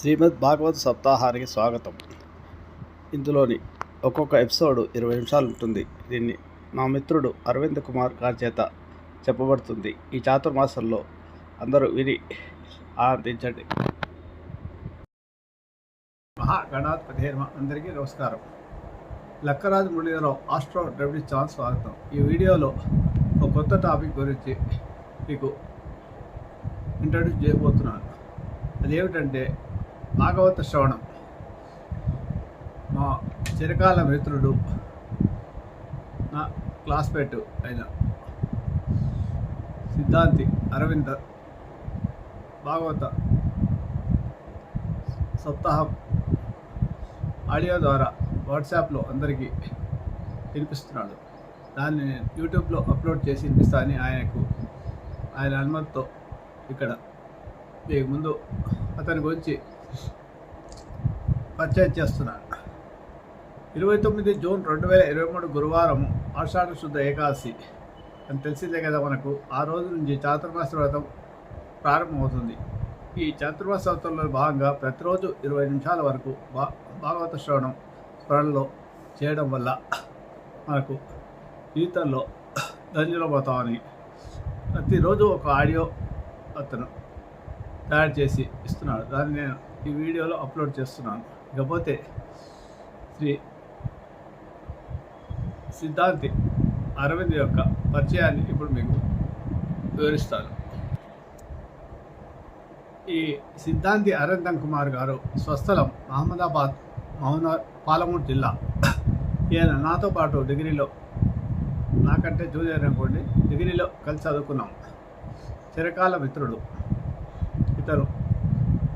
శ్రీమద్ భాగవత్ సప్తాహానికి స్వాగతం. ఇందులోని ఒక్కొక్క ఎపిసోడ్ ఇరవై నిమిషాలు ఉంటుంది. దీన్ని మా మిత్రుడు అరవింద్ కుమార్ గారి చేత చెప్పబడుతుంది. ఈ చాతుర్మాసంలో అందరూ విని ఆనందించండి. మహాగణాధిపతి అందరికీ నమస్కారం. Lakkaraju Muralidhararao astro W chance స్వాగతం. ఈ వీడియోలో ఒక కొత్త టాపిక్ గురించి మీకు ఇంట్రడ్యూస్ చేయబోతున్నాను. అదేమిటంటే భాగవత శ్రవణం. మా చిరకాల మిత్రుడు నా క్లాస్మేట్ అయిన సిద్ధాంతి అరవింద భాగవత సప్తాహం ఆడియో ద్వారా వాట్సాప్లో అందరికీ వినిపిస్తున్నాడు. దాన్ని నేను యూట్యూబ్లో అప్లోడ్ చేసి వినిపిస్తానని ఆయనకు ఆయన అనుమతితో ఇక్కడ మీకు ముందు అతని గురించి పరిచయం చేస్తున్నాను ఇరవై తొమ్మిది జూన్ రెండు వేల ఇరవై మూడు గురువారం ఆషాఢ శుద్ధ ఏకాదశి. అని తెలిసిందే కదా మనకు. ఆ రోజు నుంచి చాతుర్మాస వ్రతం ప్రారంభమవుతుంది. ఈ చాతుర్మాస వ్రతంలో భాగంగా ప్రతిరోజు ఇరవై నిమిషాల వరకు భా భాగవత శ్రవణం స్మరణలో చేయడం వల్ల మనకు జీవితంలో ధన్యులమవుతామని ప్రతిరోజు ఒక ఆడియో అతను తయారు చేసి ఇస్తున్నాడు. దాన్ని నేను ఈ వీడియోలో అప్లోడ్ చేస్తున్నాను. ఇకపోతే శ్రీ సిద్ధాంతి అరవింద్ యొక్క పరిచయాన్ని ఇప్పుడు మీకు వివరిస్తాను. ఈ సిద్ధాంతి అరవిందం కుమార్ గారు స్వస్థలం అహ్మదాబాద్ మౌన పాలమూరు జిల్లా. ఈయన నాతో పాటు డిగ్రీలో నాకంటే జూనియర్ అనుకోండి డిగ్రీలో కలిసి చదువుకున్నాం. చిరకాల మిత్రుడు. ఇతను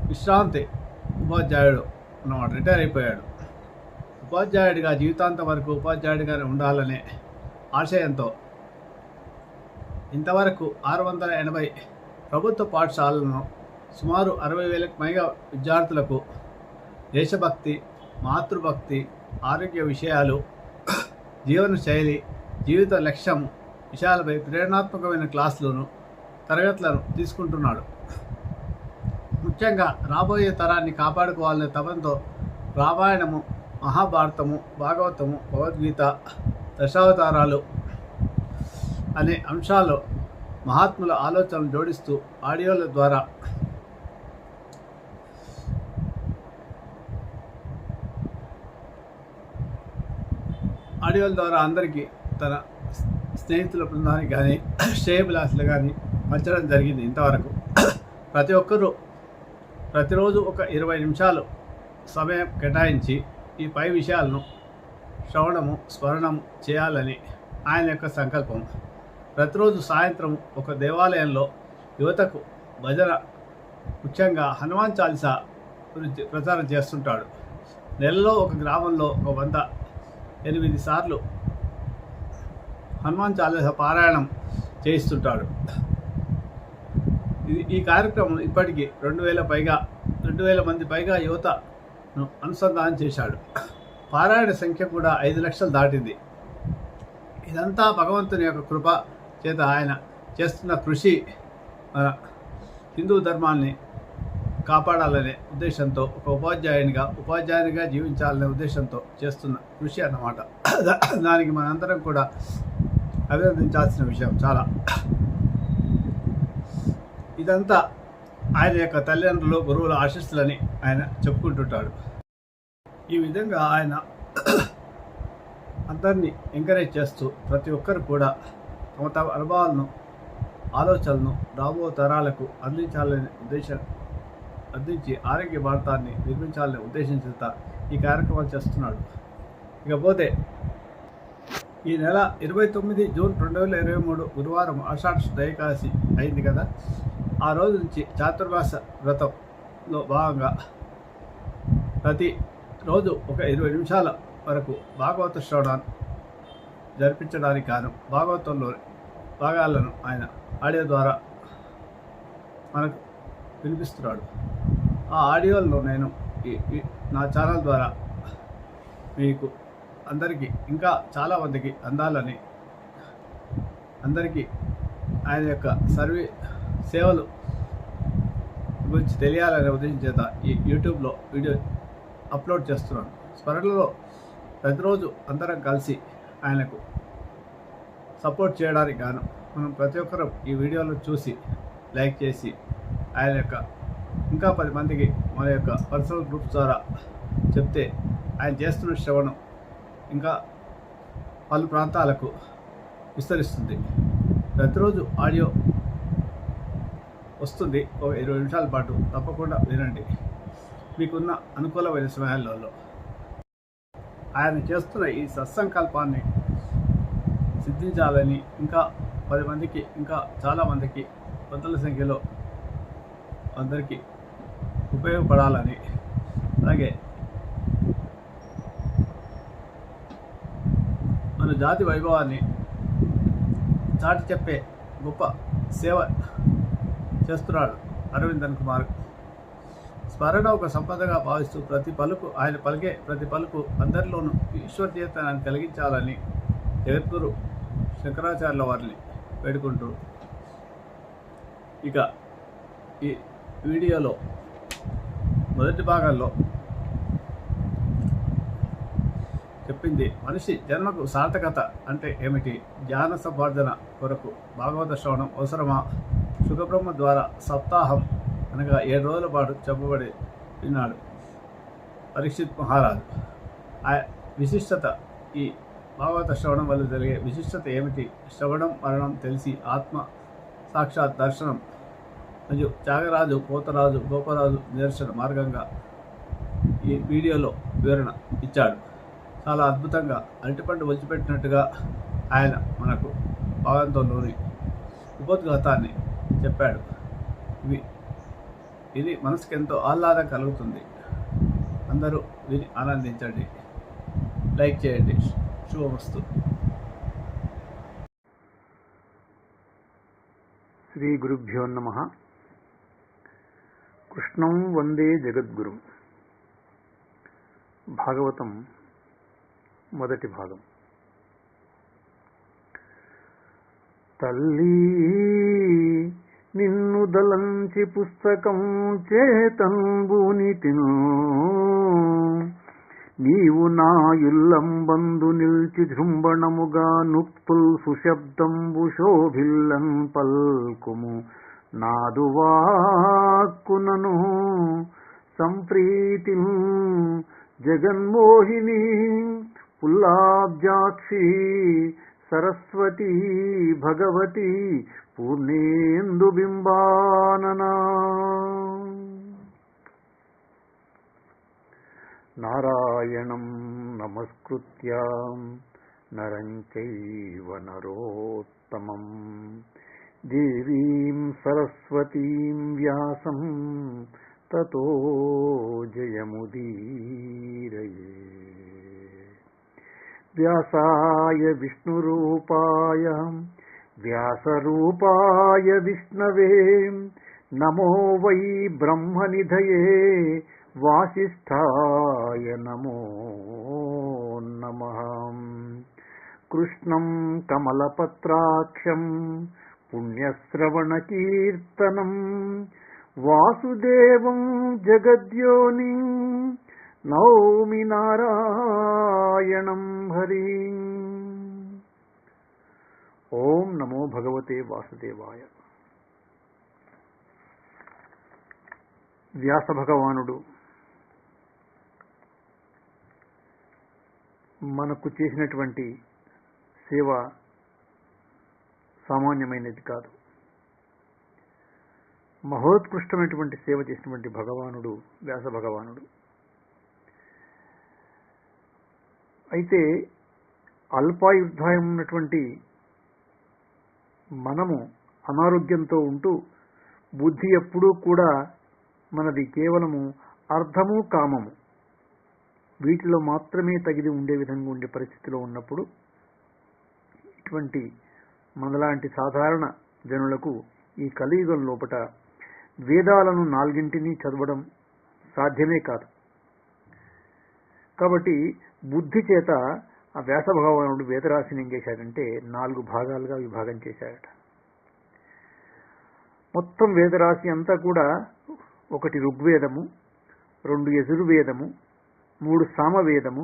విశ్రాంతి ఉపాధ్యాయుడు అన్నమాట రిటైర్ అయిపోయాడు. ఉపాధ్యాయుడిగా జీవితాంతం వరకు ఉపాధ్యాయుడిగానే ఉండాలనే ఆశయంతో ఇంతవరకు ఆరు వందల ఎనభై ప్రభుత్వ పాఠశాలలను సుమారు అరవై వేలకు పైగా విద్యార్థులకు దేశభక్తి మాతృభక్తి ఆరోగ్య విషయాలు జీవన శైలి జీవిత లక్ష్యం విషయాలపై ప్రేరణాత్మకమైన క్లాసులను తరగతులను తీసుకుంటున్నాడు. ముఖ్యంగా రాబోయే తరాన్ని కాపాడుకోవాలనే తపంతో రామాయణము మహాభారతము భాగవతము భగవద్గీత దశావతారాలు అనే అంశాలు మహాత్ముల ఆలోచనలు జోడిస్తూ ఆడియోల ద్వారా ఆడియోల ద్వారా అందరికీ తన స్నేహితుల బృందానికి కానీ శ్రేయభిలాసులు కానీ పంచడం జరిగింది ఇంతవరకు. ప్రతి ఒక్కరూ ప్రతిరోజు ఒక ఇరవై నిమిషాలు సమయం కేటాయించి ఈ పై విషయాలను శ్రవణము స్మరణం చేయాలని ఆయన యొక్క సంకల్పం. ప్రతిరోజు సాయంత్రం ఒక దేవాలయంలో యువతకు భజన ముఖ్యంగా హనుమాన్ చాలీసా గురించి ప్రచారం చేస్తుంటాడు. నెలలో ఒక గ్రామంలో ఒక వంద ఎనిమిది సార్లు హనుమాన్ చాలీసా పారాయణం చేయిస్తుంటాడు. ఈ కార్యక్రమం ఇప్పటికీ రెండు వేల పైగా రెండు వేల మంది పైగా యువతను అనుసంధానం చేశాడు. పారాయణ సంఖ్య కూడా ఐదు లక్షలు దాటింది. ఇదంతా భగవంతుని యొక్క కృప చేత ఆయన చేస్తున్న కృషి మన హిందూ ధర్మాన్ని కాపాడాలనే ఉద్దేశంతో ఒక ఉపాధ్యాయునిగా ఉపాధ్యాయునిగా జీవించాలనే ఉద్దేశంతో చేస్తున్న కృషి అన్నమాట. దానికి మనందరం కూడా అభినందించాల్సిన విషయం చాలా. ఇదంతా ఆయన యొక్క తల్లిదండ్రులు గురువుల ఆశీస్సులని ఆయన చెప్పుకుంటుంటాడు. ఈ విధంగా ఆయన అందరినీ ఎంకరేజ్ చేస్తూ ప్రతి ఒక్కరు కూడా తమ తమ అనుభవాలను ఆలోచనలను రాబో తరాలకు అందించాలనే ఉద్దేశం అందించి ఆరోగ్య భారతాన్ని నిర్మించాలనే ఉద్దేశం చేత ఈ కార్యక్రమాలు చేస్తున్నాడు. ఇకపోతే ఈ నెల ఇరవై తొమ్మిది జూన్ రెండు వేల ఇరవై మూడు గురువారం ఆషాఢ శుద్ధ ఏకాదశి అయింది కదా. ఆ రోజు నుంచి చాతుర్మాస వ్రతంలో భాగంగా ప్రతి రోజు ఒక ఇరవై నిమిషాల వరకు భాగవత శ్రవణాన్ని జరిపించడానికి గాను భాగవతంలోని భాగాలను ఆయన ఆడియో ద్వారా మనకు వినిపిస్తున్నాడు. ఆ ఆడియోలో నేను ఈ ఈ- నా ఛానల్ ద్వారా మీకు అందరికీ ఇంకా చాలా మందికి అందాలని అందరికీ ఆయన యొక్క సర్వీ సేవలు గురించి తెలియాలనే ఉద్దేశం చేత ఈ యూట్యూబ్లో వీడియో అప్లోడ్ చేస్తున్నాను. స్మరణలో ప్రతిరోజు అందరం కలిసి ఆయనకు సపోర్ట్ చేయడానికి గాను మనం ప్రతి ఒక్కరూ ఈ వీడియోలు చూసి లైక్ చేసి ఆయన యొక్క ఇంకా పది మందికి మన యొక్క పర్సనల్ గ్రూప్స్ ద్వారా చెప్తే ఆయన చేస్తున్న శ్రవణం ఇంకా పలు ప్రాంతాలకు విస్తరిస్తుంది. ప్రతిరోజు ఆడియో వస్తుంది. ఒక ఇరవై నిమిషాల పాటు తప్పకుండా వినండి. మీకున్న అనుకూలమైన సమయాలలో ఆయన చేస్తున్న ఈ సత్సంకల్పాన్ని సిద్ధించాలని ఇంకా పది మందికి ఇంకా చాలామందికి వందల సంఖ్యలో అందరికీ ఉపయోగపడాలని. అలాగే మన జాతి వైభవాన్ని చాటి చెప్పే గొప్ప సేవ చేస్తున్నాడు అరవిందన్ కుమార్. స్మరణ ఒక సంపదగా భావిస్తూ ప్రతి పలుకు ఆయన పలికే ప్రతి పలుకు అందరిలోనూ ఈశ్వర కలిగించాలని జగద్గురు శంకరాచార్యుల వారిని వేడుకుంటూ ఇక ఈ వీడియోలో మొదటి భాగంలో చెప్పింది మనిషి జన్మకు సార్థకత అంటే ఏమిటి? జ్ఞాన సంపార్జన కొరకు భాగవత శ్రవణం అవసరమా? సుఖబ్రహ్మ ద్వారా సప్తాహం అనగా ఏడు రోజుల పాటు చెప్పబడి విన్నాడు పరీక్షిత్ మహారాజు. ఆ విశిష్టత ఈ భాగవత శ్రవణం వల్ల జరిగే విశిష్టత ఏమిటి? శ్రవణం మరణం తెలిసి ఆత్మ సాక్షాత్ దర్శనం మరియు త్యాగరాజు పోతరాజు గోపరాజు నిదర్శన మార్గంగా ఈ వీడియోలో వివరణ ఇచ్చాడు. చాలా అద్భుతంగా అరటిపండు వచ్చిపెట్టినట్టుగా ఆయన మనకు భాగంతోలోని ఉపోద్ఘాతాన్ని చెప్పాడు. ఇవి ఇది మనసుకు ఎంతో ఆహ్లాదం కలుగుతుంది. అందరూ విని ఆనందించండి. లైక్ చేయండి. శుభమస్తు. శ్రీ గురుభ్యో నమ. కృష్ణం వందే జగద్గురు. భాగవతం మొదటి భాగం. తల్లి నిన్ను దలంచి పుస్తకం చేతంబుని తిను. నీవు నా ఇల్లంబందు నిల్చి జృంభణముగా నుక్తుల్ సుశబ్దంబు శోభిల్లన్ పల్కుము. నాదు వాక్కునను సంప్రీతి జగన్మోహిని పుల్లాబ్జాక్షి సరస్వతి భగవతి పూర్ణేందు నారాయణం నమస్కృత్య నరం చైవ నరోత్తమం. దేవీం సరస్వతీం వ్యాసం తతో జయముదీరయే. వ్యాసాయ విష్ణురూపాయ వ్యాసరూపాయ విష్ణవే. నమో వై బ్రహ్మనిధయే. వాసిష్ఠాయ నమో నమ. కృష్ణం కమలపత్రాక్షం పుణ్యశ్రవణకీర్తనం. వాసుదేవం జగద్యోని. నౌమి నారాయణం హరి. ఓం నమో భగవతే వాసుదేవాయ. వ్యాస భగవానుడు మనకు చేసినటువంటి సేవ సామాన్యమైనది కాదు. మహోత్కృష్టమైనటువంటి సేవ చేసినటువంటి భగవానుడు వ్యాస భగవానుడు. అయితే అల్పాయుద్ధాయం ఉన్నటువంటి మనము అనారోగ్యంతో ఉంటూ బుద్ధి ఎప్పుడూ కూడా మనది కేవలము అర్థము కామము. వీటిలో మాత్రమే తగిది ఉండే విధంగా ఉండే పరిస్థితిలో ఉన్నప్పుడు ఇటువంటి మనలాంటి సాధారణ జనులకు ఈ కలియుగం లోపట వేదాలను నాలుగింటిని చదవడం సాధ్యమే కాదు. కాబట్టి బుద్ధి చేత ఆ వ్యాసభగవానుడు వేదరాశిని ఏం చేశాడంటే నాలుగు భాగాలుగా విభాగం చేశాడట. మొత్తం వేదరాశి అంతా కూడా ఒకటి ఋగ్వేదము రెండు యజుర్వేదము మూడు సామవేదము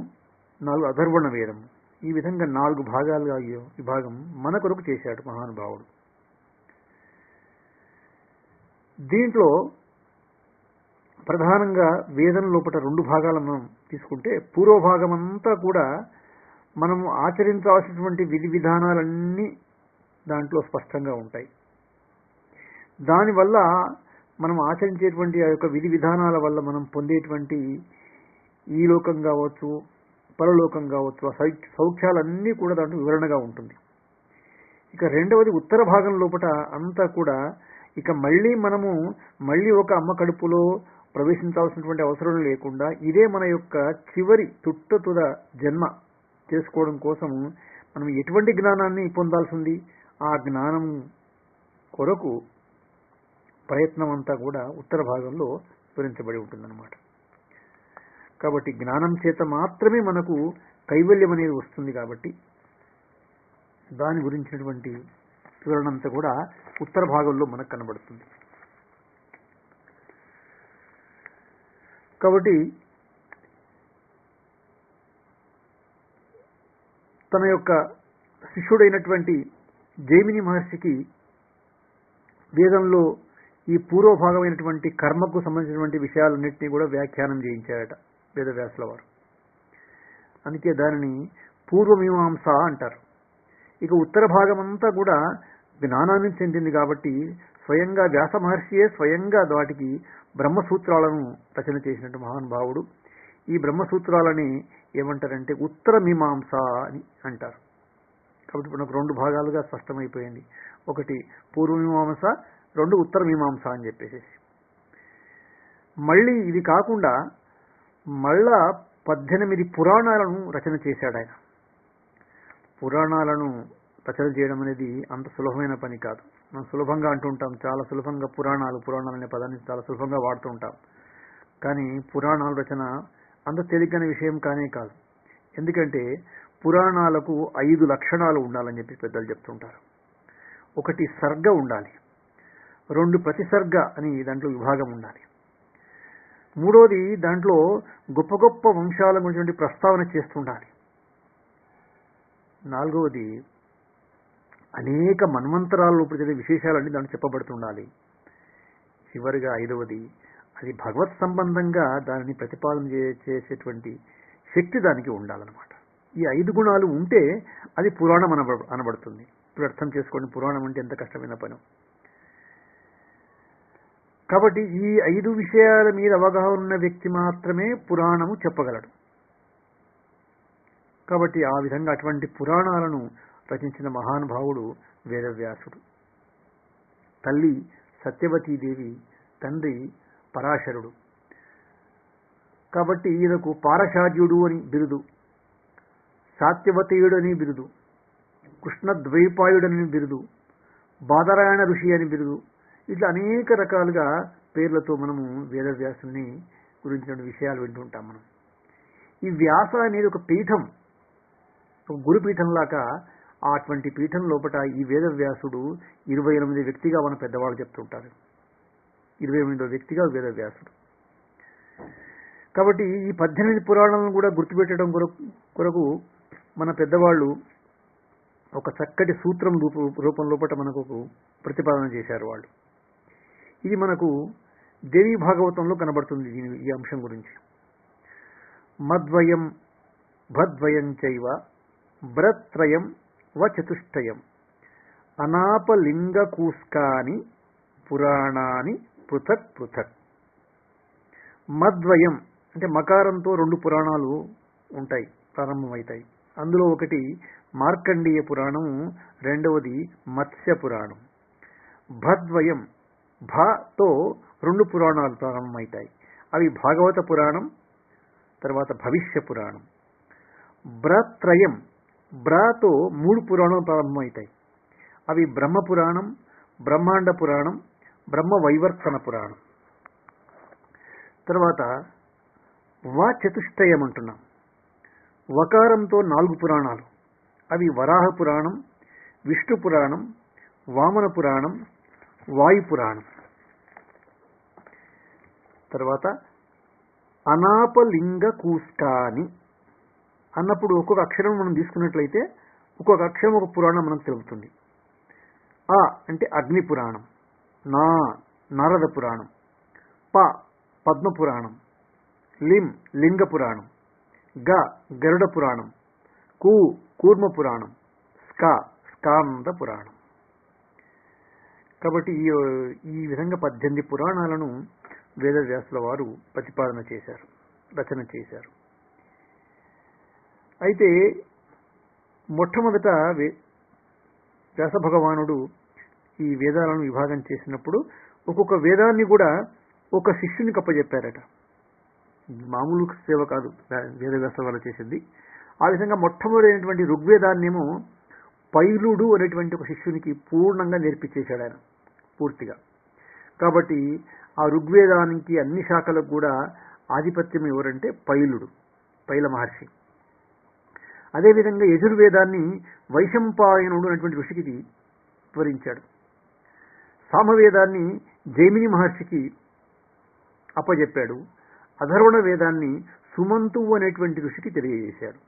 నాలుగు అధర్వణ వేదము ఈ విధంగా నాలుగు భాగాలుగా విభాగం మన కొరకు చేశాడు మహానుభావుడు. దీంట్లో ప్రధానంగా వేదం లోపల రెండు భాగాలను మనం తీసుకుంటే పూర్వభాగం అంతా కూడా మనము ఆచరించాల్సినటువంటి విధి విధానాలన్నీ దాంట్లో స్పష్టంగా ఉంటాయి. దానివల్ల మనం ఆచరించేటువంటి ఆ యొక్క విధి విధానాల వల్ల మనం పొందేటువంటి ఈ లోకం కావచ్చు పరలోకం కావచ్చు ఆ సౌ సౌఖ్యాలన్నీ కూడా దాంట్లో వివరణగా ఉంటుంది. ఇక రెండవది ఉత్తర భాగం లోపల అంతా కూడా ఇక మళ్ళీ మనము మళ్ళీ ఒక అమ్మ కడుపులో ప్రవేశించాల్సినటువంటి అవసరం లేకుండా ఇదే మన యొక్క చివరి తుట్టతుద జన్మ చేసుకోవడం కోసం మనం ఎటువంటి జ్ఞానాన్ని పొందాల్సింది? ఆ జ్ఞానం కొరకు ప్రయత్నం అంతా కూడా ఉత్తర భాగంలో వివరించబడి ఉంటుందన్నమాట. కాబట్టి జ్ఞానం చేత మాత్రమే మనకు కైవల్యం అనేది వస్తుంది కాబట్టి దాని గురించినటువంటి వివరణంతా కూడా ఉత్తర భాగంలో మనకు కనబడుతుంది. కాబట్టి తన యొక్క శిష్యుడైనటువంటి జైమిని మహర్షికి వేదంలో ఈ పూర్వభాగమైనటువంటి కర్మకు సంబంధించినటువంటి విషయాలన్నింటినీ కూడా వ్యాఖ్యానం చేయించారట వేదవ్యాసుల వారు. అందుకే దానిని పూర్వమీమాంస అంటారు. ఇక ఉత్తర భాగం అంతా కూడా జ్ఞానాన్ని చెందింది కాబట్టి స్వయంగా వ్యాస మహర్షియే స్వయంగా వాటికి బ్రహ్మసూత్రాలను రచన చేసినట్టు మహానుభావుడు. ఈ బ్రహ్మసూత్రాలని ఏమంటారంటే ఉత్తర మీమాంస అని అంటారు. కాబట్టి ఇప్పుడు నాకు రెండు భాగాలుగా స్పష్టమైపోయింది. ఒకటి పూర్వమీమాంస రెండు ఉత్తర మీమాంస అని చెప్పేసి మళ్ళీ ఇది కాకుండా మళ్ళా పద్దెనిమిది పురాణాలను రచన చేశాడు ఆయన. పురాణాలను రచన చేయడం అనేది అంత సులభమైన పని కాదు. మనం సులభంగా అంటుంటాం చాలా సులభంగా పురాణాలు పురాణాలు అనే పదాన్ని చాలా సులభంగా వాడుతూ ఉంటాం. కానీ పురాణాల రచన అంత తేలికైన విషయం కానే కాదు. ఎందుకంటే పురాణాలకు ఐదు లక్షణాలు ఉండాలని చెప్పి పెద్దలు చెప్తుంటారు. ఒకటి సర్గ ఉండాలి. రెండు ప్రతిసర్గ అని దాంట్లో విభాగం ఉండాలి. మూడోది దాంట్లో గొప్ప గొప్ప వంశాల గురించి ప్రస్తావన చేస్తుండాలి. నాలుగవది అనేక మన్వంతరాల్లో విశేషాలు విశేషాలన్నీ దాంట్లో చెప్పబడుతుండాలి. చివరిగా ఐదవది అది భగవత్ సంబంధంగా దానిని ప్రతిపాదన చే- చేసేటువంటి శక్తి దానికి ఉండాలన్నమాట. ఈ ఐదు గుణాలు ఉంటే అది పురాణం అనబ అనబడుతుంది. ఇప్పుడు అర్థం చేసుకోండి పురాణం అంటే ఎంత కష్టమైన పని. కాబట్టి ఈ ఐదు విషయాల మీద అవగాహన ఉన్న వ్యక్తి మాత్రమే పురాణము చెప్పగలడు. కాబట్టి ఆ విధంగా అటువంటి పురాణాలను రచించిన మహానుభావుడు వేదవ్యాసుడు. తల్లి సత్యవతీదేవి తండ్రి పరాశరుడు. కాబట్టి ఈయనకు పారశాద్యుడు అని బిరుదు సాత్యవతీయుడు అని బిరుదు కృష్ణద్వైపాయుడని బిరుదు బాదరాయణ ఋషి అని బిరుదు ఇట్లా అనేక రకాలుగా పేర్లతో మనము వేదవ్యాసుని గురించిన విషయాలు వింటుంటాం మనం. ఈ వ్యాస అనేది ఒక పీఠం ఒక గురుపీఠం లాగా అటువంటి పీఠం లోపల ఈ వేదవ్యాసుడు ఇరవై ఎనిమిది వ్యక్తిగా మన పెద్దవాళ్ళు చెప్తుంటారు ఇరవై ఎనిమిదో వ్యక్తిగా వేదవ్యాసుడు కాబట్టి ఈ పద్దెనిమిది పురాణాలను కూడా గుర్తుపెట్టడం కొరకు కొరకు మన పెద్దవాళ్ళు ఒక చక్కటి సూత్రం రూప రూపం లోపల మనకు ఒక ప్రతిపాదన చేశారు వాళ్ళు. ఇది మనకు దేవీ భాగవతంలో కనబడుతుంది దీని ఈ అంశం గురించి. మద్వయం భద్వయం చైవ బ్రత్రయం వ చతుష్టయం. అనాపలింగకూస్కాని పురాణాని పృథక్ పృథక్. మద్వయం అంటే మకారంతో రెండు పురాణాలు ఉంటాయి ప్రారంభమవుతాయి. అందులో ఒకటి మార్కండీయ పురాణం రెండవది మత్స్య పురాణం. భద్వయం భతో రెండు పురాణాలు ప్రారంభమవుతాయి. అవి భాగవత పురాణం తర్వాత భవిష్య పురాణం. బ్రత్రయం బ్రాతో మూడు పురాణాలు ప్రారంభమవుతాయి. అవి బ్రహ్మ పురాణం బ్రహ్మాండ పురాణం బ్రహ్మ వైవర్తన పురాణం. తర్వాత వా చతుష్టయం అంటున్నాం వకారంతో నాలుగు పురాణాలు. అవి వరాహ పురాణం విష్ణు పురాణం వామన పురాణం వాయు పురాణం. తర్వాత అనాపలింగ కూస్కాని అన్నప్పుడు ఒక్కొక్క అక్షరం మనం తీసుకున్నట్లయితే ఒక్కొక్క అక్షరం ఒక పురాణం మనకు తెలుపుతుంది. ఆ అంటే అగ్ని పురాణం నా నారద పురాణం. ప పద్మ పురాణం లిం లింగ పురాణం గ గరుడ పురాణం. కు కూర్మ పురాణం స్క స్కాంద పురాణం. కాబట్టి ఈ ఈ విధంగా పద్దెనిమిది పురాణాలను వేదవ్యాసుల వారు ప్రతిపాదన చేశారు రచన చేశారు. అయితే మొట్టమొదట వే- వ్యాస భగవానుడు ఈ వేదాలను విభాగం చేసినప్పుడు ఒక్కొక్క వేదాన్ని కూడా ఒక శిష్యునికి అప్పచెప్పారట మామూలు సేవ కాదు వేదవ్యాస వాళ్ళు చేసింది. ఆ విధంగా మొట్టమొదటి ఋగ్వేదాన్నేమో పైలుడు అనేటువంటి ఒక శిష్యునికి పూర్ణంగా నేర్పించేశాడు ఆయన పూర్తిగా. కాబట్టి ఆ ఋగ్వేదానికి అన్ని శాఖలకు కూడా ఆధిపత్యం ఎవరంటే పైలుడు పైల మహర్షి. అదేవిధంగా యజుర్వేదాన్ని వైశంపాయనుడు అనేటువంటి ఋషికి వివరించాడు. సామవేదాన్ని జైమిని మహర్షికి అప్పజెప్పాడు. అధర్వణ వేదాన్ని సుమంతు అనేటువంటి ఋషికి తెలియజేశాడు.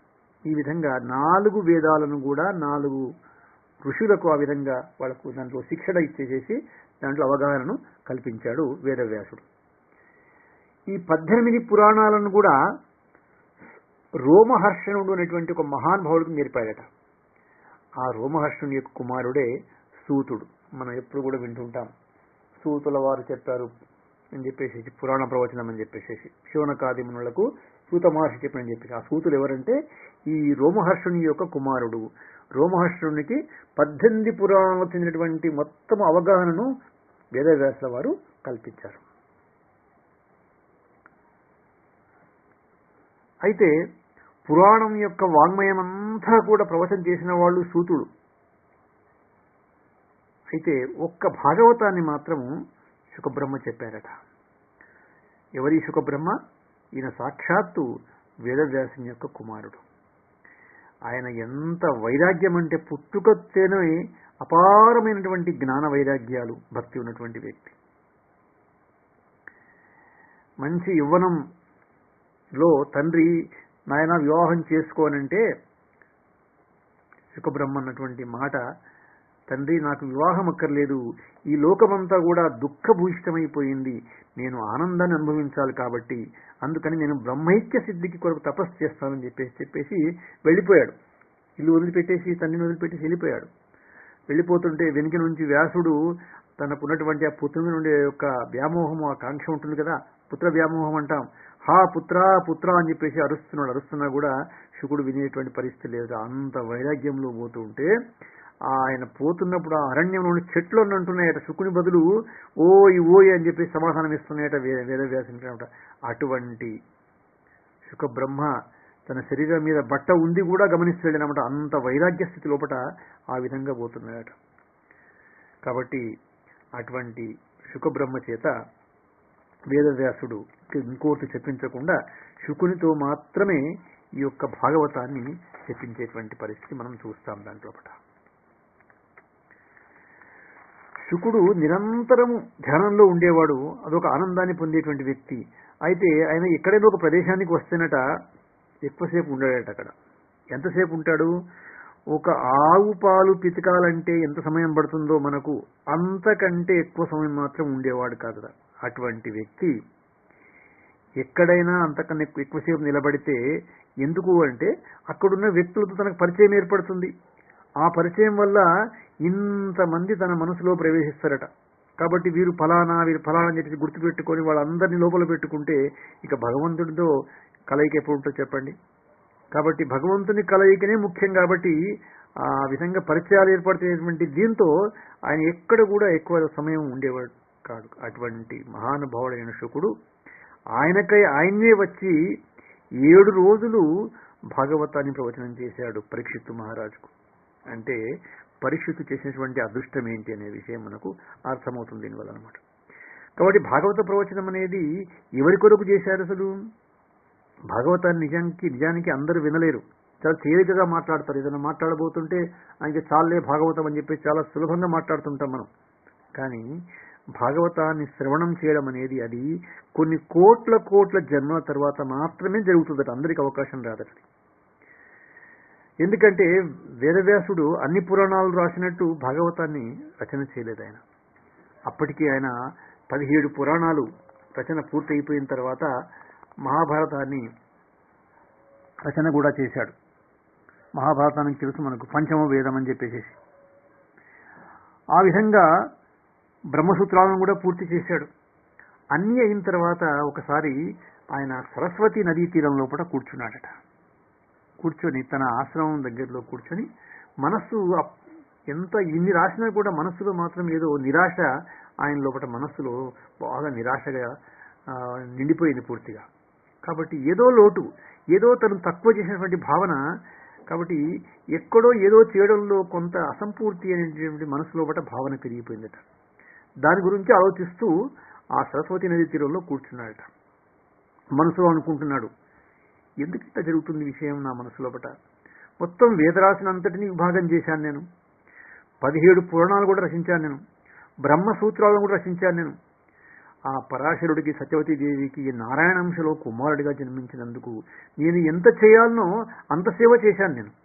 ఈ విధంగా నాలుగు వేదాలను కూడా నాలుగు ఋషులకు ఆ విధంగా వాళ్ళకు దాంట్లో శిక్షణ ఇచ్చేసేసి దాంట్లో అవగాహనను కల్పించాడు వేదవ్యాసుడు. ఈ పద్దెనిమిది పురాణాలను కూడా రోమహర్షణుడు అనేటువంటి ఒక మహానుభావుడికి నేర్పాడట. ఆ రోమహర్షుని యొక్క కుమారుడే సూతుడు. మనం ఎప్పుడు కూడా వింటుంటాం. సూతుల వారు చెప్పారు అని చెప్పేసి పురాణ ప్రవచనం అని చెప్పేసి శివనకాదిమునులకు సూత మహర్షి చెప్పని చెప్పేసి. ఆ సూతులు ఎవరంటే ఈ రోమహర్షుని యొక్క కుమారుడు. రోమహర్షునికి పద్దెనిమిది పురాణాలకు చెందినటువంటి మొత్తం అవగాహనను వేదవ్యాసుల వారు కల్పించారు. అయితే పురాణం యొక్క వాంగ్మయమంతా కూడా ప్రవచనం చేసిన వాళ్ళు సూతుడు. అయితే ఒక్క భాగవతాన్ని మాత్రము శుకబ్రహ్మ చెప్పారట. ఎవరి శుకబ్రహ్మ? ఈయన సాక్షాత్తు వేదవ్యాసుని యొక్క కుమారుడు. ఆయన ఎంత వైరాగ్యం అంటే పుట్టుకతేనే అపారమైనటువంటి జ్ఞాన వైరాగ్యాలు భక్తి ఉన్నటువంటి వ్యక్తి. మంచి యవ్వనంలో తండ్రి నాయన వివాహం చేసుకోనంటే శుకబ్రహ్మ అన్నటువంటి మాట తండ్రి నాకు వివాహం అక్కర్లేదు. ఈ లోకమంతా కూడా దుఃఖభూయిష్టమైపోయింది. నేను ఆనందాన్ని అనుభవించాలి కాబట్టి. అందుకని నేను బ్రహ్మైక్య సిద్ధికి కొరకు తపస్సు చేస్తానని చెప్పేసి చెప్పేసి వెళ్ళిపోయాడు. ఇల్లు వదిలిపెట్టేసి తండ్రిని వదిలిపెట్టేసి వెళ్ళిపోయాడు. వెళ్ళిపోతుంటే వెనుక నుంచి వ్యాసుడు తనకున్నటువంటి ఆ పుత్రుని నుండి యొక్క వ్యామోహం ఆ కాంక్ష ఉంటుంది కదా పుత్ర వ్యామోహం అంటాం. హా పుత్ర పుత్ర అని చెప్పేసి అరుస్తున్నాడు. అరుస్తున్నా కూడా శుకుడు వినేటువంటి పరిస్థితి లేదు. అంత వైరాగ్యంలో పోతూ ఉంటే ఆయన పోతున్నప్పుడు ఆ అరణ్యం నుండి చెట్లు అని అంటున్నాయట. శుకుని బదులు ఓయ్ ఓయ్ అని చెప్పి సమాధానం ఇస్తున్నాయట వే- వేదవ్యాసం అటువంటి శుక బ్రహ్మ తన శరీరం మీద బట్ట ఉంది కూడా గమనిస్తాడనమాట అంత వైరాగ్య స్థితి లోపట ఆ విధంగా పోతున్నాడట కాబట్టి అటువంటి శుకబ్రహ్మ చేత వేదవ్యాసుడు ఇంకోటి చెప్పించకుండా శుకునితో మాత్రమే ఈ యొక్క భాగవతాన్ని చెప్పించేటువంటి పరిస్థితి మనం చూస్తాం దాంట్లోపట శుకుడు నిరంతరము ధ్యానంలో ఉండేవాడు అదొక ఆనందాన్ని పొందేటువంటి వ్యక్తి. అయితే ఆయన ఎక్కడైనా ఒక ప్రదేశానికి వస్తేనట ఎక్కువసేపు ఉండడట అక్కడ. ఎంతసేపు ఉంటాడు? ఒక ఆవు పాలు పితకాలంటే ఎంత సమయం పడుతుందో మనకు అంతకంటే ఎక్కువ సమయం మాత్రం ఉండేవాడు కాదు అటువంటి వ్యక్తి ఎక్కడైనా అంతకన్నా ఎక్కువసేపు నిలబడితే ఎందుకు అంటే అక్కడున్న వ్యక్తులతో తనకు పరిచయం ఏర్పడుతుంది. ఆ పరిచయం వల్ల ఇంతమంది తన మనసులో ప్రవేశిస్తారట. కాబట్టి వీరు ఫలానా వీరు ఫలానా అని చెప్పి గుర్తుపెట్టుకొని వాళ్ళందరినీ లోపల పెట్టుకుంటే ఇక భగవంతుడితో కలయిక ఎప్పుడు ఉంటుందో చెప్పండి. కాబట్టి భగవంతుని కలయికనే ముఖ్యం కాబట్టి ఆ విధంగా పరిచయాలు ఏర్పడుతున్నటువంటి దీంతో ఆయన ఎక్కడ కూడా ఎక్కువ సమయం ఉండేవాడు కాదు. అటువంటి మహానుభావుడైన శుకుడు ఆయనకై ఆయన్నే వచ్చి ఏడు రోజులు భాగవతాన్ని ప్రవచనం చేశాడు పరీక్షిత్తు మహారాజుకు. అంటే పరిశుద్ధి చేసినటువంటి అదృష్టం ఏంటి అనే విషయం మనకు అర్థమవుతుంది దీనివల్ల అనమాట కాబట్టి భాగవత ప్రవచనం అనేది ఎవరి కొరకు చేశారు అసలు? భాగవతాన్ని నిజానికి నిజానికి అందరూ వినలేరు. చాలా తేలికగా మాట్లాడతారు. ఏదైనా మాట్లాడబోతుంటే ఆయనకి చాలే భాగవతం అని చెప్పి చాలా సులభంగా మాట్లాడుతుంటాం మనం. కానీ భాగవతాన్ని శ్రవణం చేయడం అనేది అది కొన్ని కోట్ల కోట్ల జన్మల తర్వాత మాత్రమే జరుగుతుందట. అందరికి అవకాశం రాదట ఎందుకంటే వేదవ్యాసుడు అన్ని పురాణాలు రాసినట్టు భాగవతాన్ని రచన చేయలేదు ఆయన. అప్పటికి ఆయన పదిహేడు పురాణాలు రచన పూర్తయిపోయిన తర్వాత మహాభారతాన్ని రచన కూడా చేశాడు. మహాభారతానికి తెలుసు మనకు పంచమ వేదం అని చెప్పేసి ఆ విధంగా బ్రహ్మసూత్రాలను కూడా పూర్తి చేశాడు. అన్నీ అయిన తర్వాత ఒకసారి ఆయన సరస్వతి నదీ తీరం లోపల కూర్చున్నాడట. కూర్చొని తన ఆశ్రమం దగ్గరలో కూర్చొని మనస్సు ఎంత ఇన్ని రాసినా కూడా మనస్సులో మాత్రం ఏదో నిరాశ ఆయన లోపల మనస్సులో బాగా నిరాశగా నిండిపోయింది పూర్తిగా. కాబట్టి ఏదో లోటు ఏదో తను తక్కువ చేసినటువంటి భావన కాబట్టి ఎక్కడో ఏదో చేయడంలో కొంత అసంపూర్తి అనేటువంటి మనసు లోపల భావన పెరిగిపోయిందట. దాని గురించి ఆలోచిస్తూ ఆ సరస్వతి నది తీరంలో కూర్చున్నాడట. మనసులో అనుకుంటున్నాడు ఎందుకు ఇట్లా జరుగుతుంది విషయం నా మనసులోపట మొత్తం వేదరాశినంతటిని విభాగం చేశాను నేను. పదిహేడు పురాణాలు కూడా రచించాను నేను. బ్రహ్మ సూత్రాలను కూడా రచించాను నేను. ఆ పరాశరుడికి సత్యవతి దేవికి నారాయణంశలో కుమారుడిగా జన్మించినందుకు నేను ఎంత చేయాలనో అంత సేవ చేశాను నేను.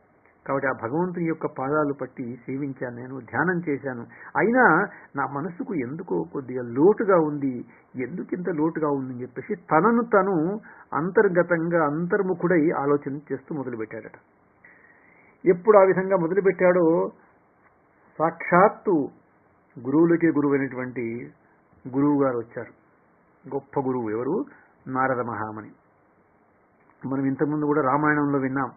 కాబట్టి ఆ భగవంతుని యొక్క పాదాలు పట్టి సేవించాను నేను ధ్యానం చేశాను. అయినా నా మనసుకు ఎందుకో కొద్దిగా లోటుగా ఉంది. ఎందుకు ఇంత లోటుగా ఉందని చెప్పేసి తనను తను అంతర్గతంగా అంతర్ముఖుడై ఆలోచన చేస్తూ మొదలుపెట్టాడట. ఎప్పుడు ఆ విధంగా మొదలుపెట్టాడో? సాక్షాత్తు గురువులకే గురువైనటువంటి గురువు గారు వచ్చారు. గొప్ప గురువు ఎవరు? నారద మహామణి మనం ఇంతకుముందు కూడా రామాయణంలో విన్నాం.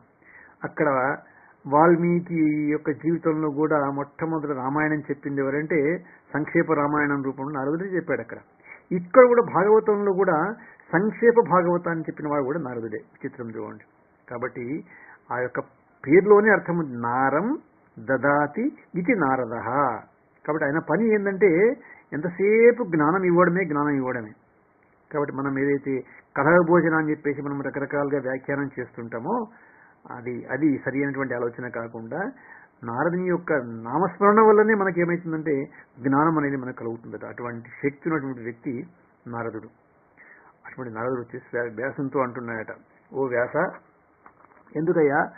అక్కడ వాల్మీకి యొక్క జీవితంలో కూడా మొట్టమొదటి రామాయణం చెప్పింది ఎవరంటే సంక్షేప రామాయణం రూపంలో నారదుడే చెప్పాడు అక్కడ. ఇక్కడ కూడా భాగవతంలో కూడా సంక్షేప భాగవతాన్ని చెప్పిన వాడు కూడా నారదుడే చిత్రం చూడండి. కాబట్టి ఆ యొక్క పేరులోనే అర్థం నారం దదాతి ఇది నారద. కాబట్టి ఆయన పని ఏంటంటే ఎంతసేపు జ్ఞానం ఇవ్వడమే జ్ఞానం ఇవ్వడమే. కాబట్టి మనం ఏదైతే కథ భోజనం అని చెప్పేసి మనం రకరకాలుగా వ్యాఖ్యానం చేస్తుంటామో అది అది సరి అయినటువంటి ఆలోచన కాకుండా నారదుని యొక్క నామస్మరణ వల్లనే మనకి ఏమవుతుందంటే జ్ఞానం అనేది మనకు కలుగుతుంది అటువంటి శక్తి ఉన్నటువంటి వ్యక్తి నారదుడు. అటువంటి నారదుడు వచ్చేసి వ్యాసంతో అంటున్నాడట. ఓ వ్యాస ఎందుకయ్యా?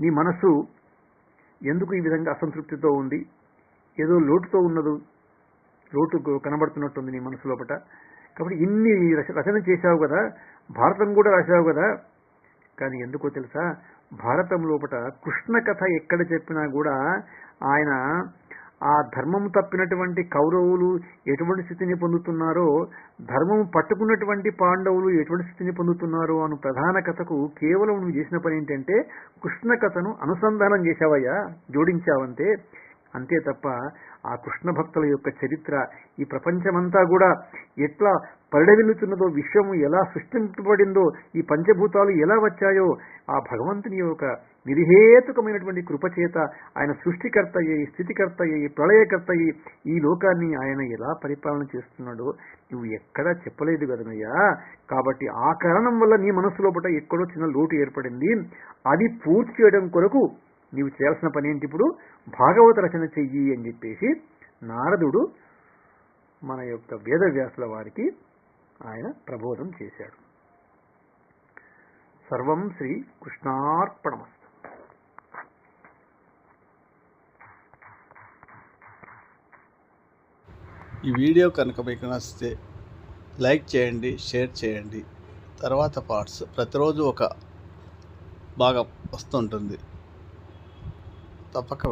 నీ మనస్సు ఎందుకు ఈ విధంగా అసంతృప్తితో ఉంది? ఏదో లోటుతో ఉన్నదు. లోటు కనబడుతున్నట్టుంది నీ మనసు లోపట. కాబట్టి ఇన్ని రచ- రచన చేశావు కదా. భారతం కూడా రాశావు కదా. కానీ ఎందుకో తెలుసా? భారతం లోపట కృష్ణ కథ ఎక్కడ చెప్పినా కూడా ఆయన ఆ ధర్మం తప్పినటువంటి కౌరవులు ఎటువంటి స్థితిని పొందుతున్నారో ధర్మం పట్టుకున్నటువంటి పాండవులు ఎటువంటి స్థితిని పొందుతున్నారో అను ప్రధాన కథకు కేవలం నువ్వు చేసిన పని ఏంటంటే కృష్ణ కథను అనుసంధానం చేశావయ్యా జోడించావంతే అంతే తప్ప ఆ కృష్ణ భక్తుల యొక్క చరిత్ర ఈ ప్రపంచమంతా కూడా ఎట్లా పరిడవిల్లుతున్నదో విశ్వము ఎలా సృష్టింపబడిందో ఈ పంచభూతాలు ఎలా వచ్చాయో ఆ భగవంతుని యొక్క నిర్హేతుకమైనటువంటి కృపచేత ఆయన సృష్టికర్త అయ్యి స్థితికర్త అయ్యి ప్రళయకర్త అయ్యి ఈ లోకాన్ని ఆయన ఎలా పరిపాలన చేస్తున్నాడో నువ్వు ఎక్కడా చెప్పలేదు కదనయ్యా. కాబట్టి ఆ కారణం వల్ల నీ మనసు లోపల ఎక్కడో చిన్న లోటు ఏర్పడింది. అది పూర్తి చేయడం కొరకు నీవు చేయాల్సిన పని ఏంటి ఇప్పుడు? భాగవత రచన చెయ్యి అని చెప్పేసి నారదుడు మన యొక్క వేదవ్యాసుల వారికి ఆయన ప్రబోధం చేశాడు. సర్వం శ్రీ కృష్ణార్పణమస్తు. ఈ వీడియో కనుక మీకు నచ్చితే లైక్ చేయండి షేర్ చేయండి. తర్వాత పార్ట్స్ ప్రతిరోజు ఒక భాగం వస్తుంటుంది. తప్పక